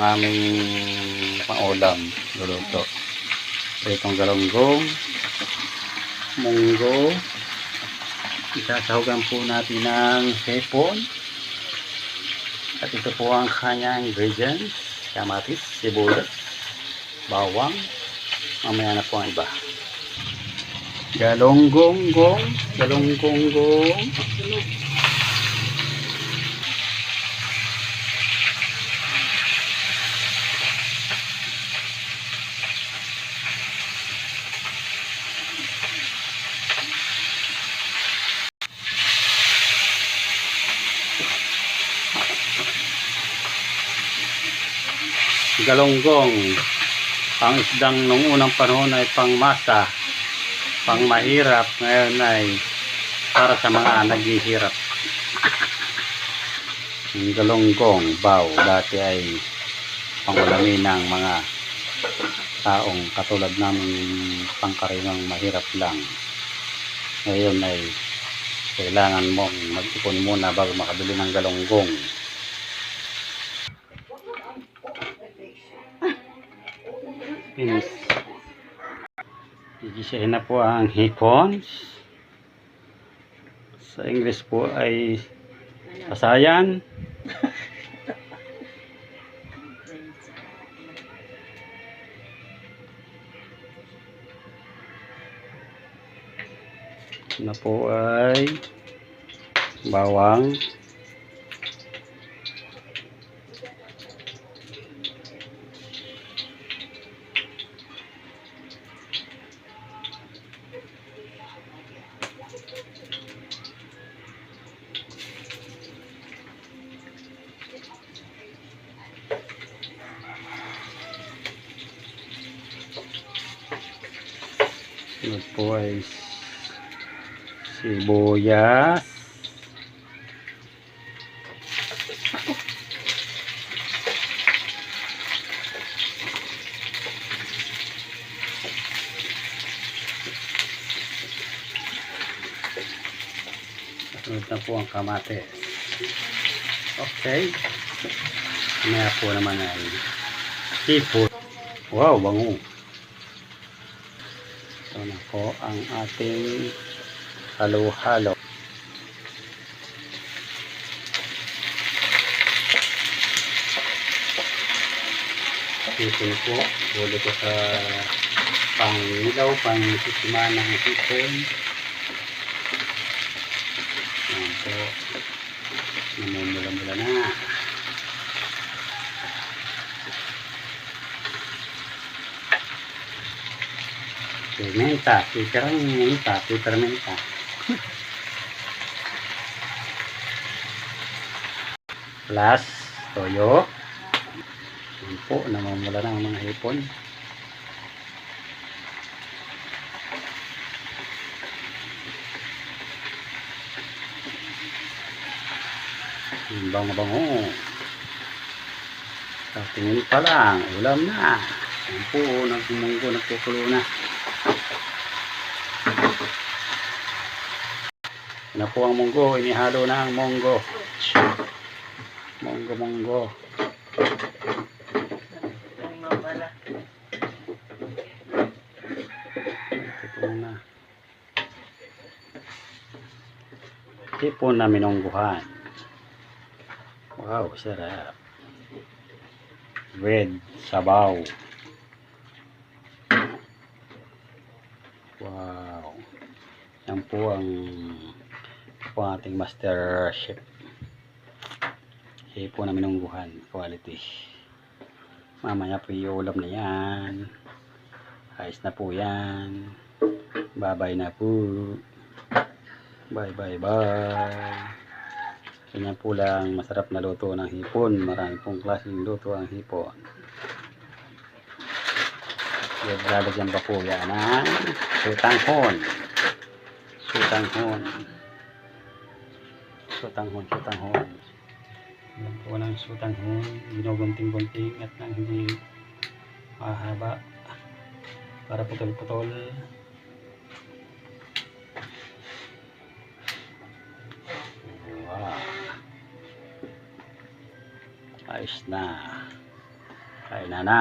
ang aming pangulam. Luluto. Itong galonggong, munggo, isasahugan po natin ng hepon. At ito po ang kanyang ingredients. Kamatis, sibuyas, bawang. Mamaya na po ang iba. Galonggonggong, galonggonggong. Galonggong. Ang isdang nung unang panahon ay pangmasa, pangmahirap. Ngayon ay para sa mga naghihirap. Ang galonggong, baw, dati ay pangulamin ng mga taong katulad namin pangkarinang mahirap lang. Ngayon ay kailangan mong mag-ipon muna bago makabili ng galonggong. Pinis. Gigisahin na po ang hipons. Sa English po ay pasayan. na po ay bawang Sunod po ay sibuyas. Sunod na po ang kamates. Okay. Maya po naman ay seafood. Wow, bango. Ito na po ang ating halo-halo. Sipon po. Bulo ko sa pangilaw, pang-sisima ng sipon. Ayan po. Namumula-mula na. Pimenta, piperang menta, pipermenta. Plus, toyo. Yan po, namamula na ang mga hipon. Ang bango-bango. Sa tingin pa lang, ulam na. Yan po, nagmunggo, nagkukulo na. Na po ang munggo, inihalo na ang munggo. Munggo, munggo. Ito po na. Ito po na minungguhan. Wow, sarap. Red sabaw. Wow. Yan po ang po ang ating master chef. Siya po na minungguhan. Quality. Mamaya po iulam na yan. Ayos na po yan. Bye-bye na po. Bye bye bye. Ganyan po lang masarap na luto ng hipon. Marami pong klaseng luto ang hipon. Lalagyan pa po yan ng sutanghon. Sutanghon. Sutanghon, sutanghon. Yan po ng sutanghon. Ginugunting-gunting at nang hindi mahaba para putol-putol. Wow. Ayos na. Kain na na.